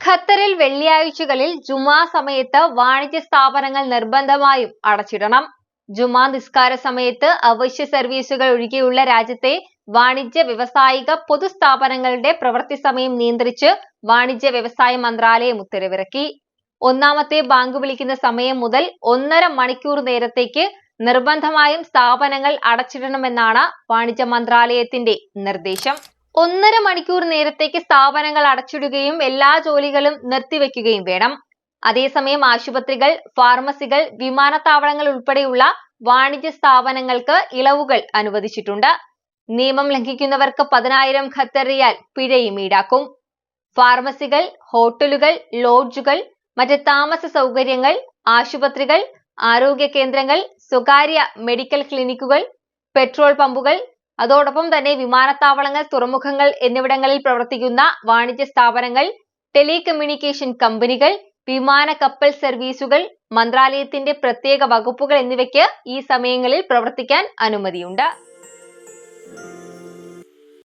ഖത്തറിൽ വെള്ളിയാഴ്ചകളിൽ ജുമാ സമയത്ത് വാണിജ്യ സ്ഥാപനങ്ങൾ നിർബന്ധമായും അടച്ചിടണം. ജുമാ നിസ്കാര സമയത്ത് അവശ്യ സർവീസുകൾ ഒഴികെയുള്ള രാജ്യത്തെ വാണിജ്യ വ്യവസായിക പൊതുസ്ഥാപനങ്ങളുടെ പ്രവൃത്തി സമയം നിയന്ത്രിച്ച് വാണിജ്യ വ്യവസായ മന്ത്രാലയം ഉത്തരവിറക്കി. ഒന്നാമത്തെ ബാങ്ക് വിളിക്കുന്ന സമയം മുതൽ ഒന്നര മണിക്കൂർ നേരത്തേക്ക് നിർബന്ധമായും സ്ഥാപനങ്ങൾ അടച്ചിടണമെന്നാണ് വാണിജ്യ മന്ത്രാലയത്തിന്റെ നിർദ്ദേശം. ഒന്നര മണിക്കൂർ നേരത്തേക്ക് സ്ഥാപനങ്ങൾ അടച്ചിടുകയും എല്ലാ ജോലികളും നിർത്തിവെക്കുകയും വേണം. അതേസമയം ആശുപത്രികൾ ഫാർമസികൾ വിമാനത്താവളങ്ങൾ ഉൾപ്പെടെയുള്ള വാണിജ്യ സ്ഥാപനങ്ങൾക്ക് ഇളവുകൾ അനുവദിച്ചിട്ടുണ്ട്. നിയമം ലംഘിക്കുന്നവർക്ക് പതിനായിരം ഖത്തർ റിയാൽ പിഴയും ഈടാക്കും. ഫാർമസികൾ ഹോട്ടലുകൾ ലോഡ്ജുകൾ മറ്റ് താമസ സൗകര്യങ്ങൾ ആശുപത്രികൾ ആരോഗ്യ കേന്ദ്രങ്ങൾ സ്വകാര്യ മെഡിക്കൽ ക്ലിനിക്കുകൾ പെട്രോൾ പമ്പുകൾ അതോടൊപ്പം തന്നെ വിമാനത്താവളങ്ങൾ തുറമുഖങ്ങൾ എന്നിവിടങ്ങളിൽ പ്രവർത്തിക്കുന്ന വാണിജ്യ സ്ഥാപനങ്ങൾ ടെലികമ്മ്യൂണിക്കേഷൻ കമ്പനികൾ വിമാന കപ്പൽ സർവീസുകൾ മന്ത്രാലയത്തിന്റെ പ്രത്യേക വകുപ്പുകൾ എന്നിവയ്ക്ക് ഈ സമയങ്ങളിൽ പ്രവർത്തിക്കാൻ അനുമതിയുണ്ട്.